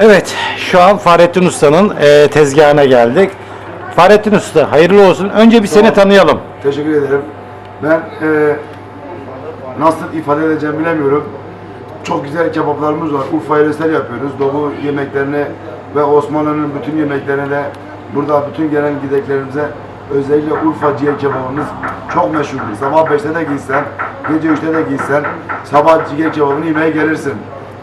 Evet, şu an Fahrettin Usta'nın e, tezgahına geldik. Fahrettin Usta, hayırlı olsun. Önce bir seni tanıyalım. Teşekkür ederim. Ben e, nasıl ifade edeceğimi bilemiyorum. Çok güzel kebaplarımız var. Urfa yöresel yapıyoruz. Doğu yemeklerine ve Osmanlı'nın bütün yemeklerine de burada bütün gelen gideklerimize özellikle Urfa ciğer kebabımız çok meşhurdur. Sabah 5'te de giysen, gece 3'te de giysen sabah ciğer kebabını yemeye gelirsin.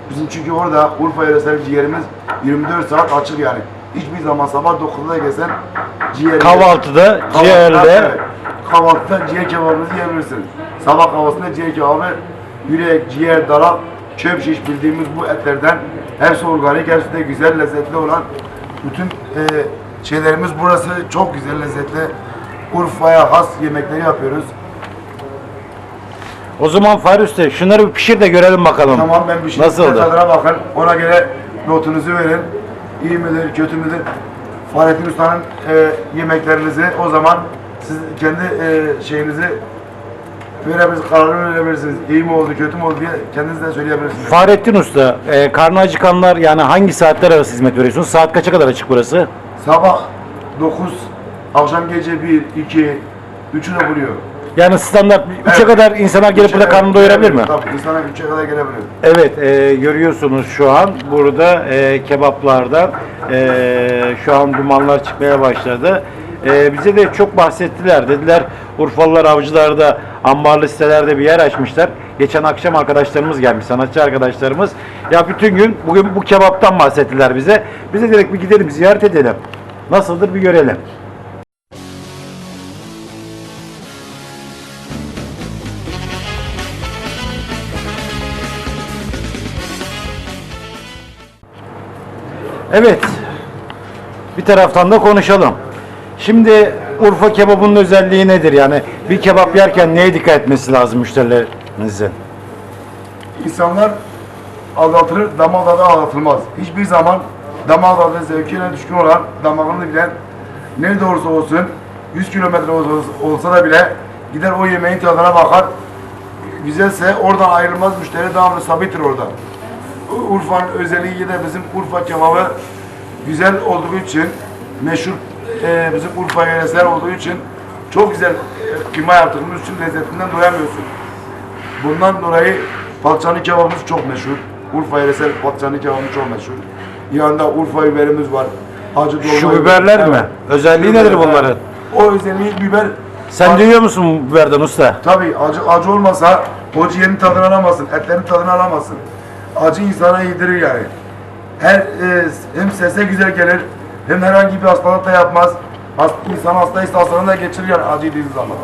Bizim çünkü orada Urfa yöresel ciğerimiz 24 saat açık yani. Hiçbir zaman sabah 9'da da gelsen ciğer Kahvaltıda, ciğerle. Evet. Kahvaltıda ciğer kebabınızı yiyebilirsiniz. Sabah kahvaltısında ciğer kebabı, yürek, ciğer, dalak, çöp şiş bildiğimiz bu etlerden hepsi organik, hepsi de güzel, lezzetli olan bütün e, şeylerimiz burası çok güzel, lezzetli. Urfa'ya has yemekleri yapıyoruz. O zaman Fahri Usta, şunları bir pişir de görelim bakalım. Tamam ben bir şey Nasıldı? tadına bakın. Ona göre notunuzu verin. İyi midir, kötü müdür? Fahrettin Usta'nın e, yemeklerinizi o zaman siz kendi e, şeyinizi verebilirsiniz, kararını verebilirsiniz. İyi mi oldu, kötü mü oldu diye kendiniz de söyleyebilirsiniz. Fahrettin Usta, e, karnı acıkanlar yani hangi saatler arası hizmet veriyorsunuz? Saat kaça kadar açık burası? Sabah 9, akşam gece 1, 2, 3'ü de buluyor. Yani standart 3'e Evet. kadar insanlar gelip burada karnını doyurabilir mi? Tabii, insana 3'e kadar gelebilir. Evet, e, görüyorsunuz şu an burada e, kebaplardan e, şu an dumanlar çıkmaya başladı. E, bize de çok bahsettiler. Dediler Urfalılar avcılarda ambarlı sitelerde bir yer açmışlar. Geçen akşam arkadaşlarımız gelmiş, sanatçı arkadaşlarımız. Ya bütün gün bugün bu kebaptan bahsettiler bize. Bize dedik bir gidelim ziyaret edelim. Nasıldır bir görelim. Evet. Bir taraftan da konuşalım. Şimdi Urfa kebabının özelliği nedir? Yani bir kebap yerken neye dikkat etmesi lazım müşterilerinizin? İnsanlar aldatılır, damak tadı aldatılmaz. Hiçbir zaman damak tadı zevkine düşkün olan, damağını bilen, nerede olursa olsun, 100 kilometre olsa da bile gider o yemeğin tadına bakar. Güzelse oradan ayrılmaz müşteri devamlı sabittir orada. Urfa'nın özelliği de bizim Urfa kebabı güzel olduğu için, meşhur e, bizim Urfa yöresel olduğu için çok güzel e, kıyma yaptığımız için lezzetinden doyamıyorsun. Bundan dolayı patlıcanlı kebabımız çok meşhur. Urfa yöresel patlıcanlı kebabımız çok meşhur. Yanında Urfa biberimiz var. Acı dolma Şu biber. biberler mi? Özelliği nedir Biber, bunların? evet. O özelliği biber. Sen Acı- duyuyor musun biberden usta? Tabii acı, acı olmasa o ciğerin tadını alamazsın, etlerin tadını alamazsın. Acı insana yedirir yani. Her e, hem sese güzel gelir, hem herhangi bir hastalık da yapmaz. Hast, insan hastaysa hastalığını da geçirir yani acı zaman.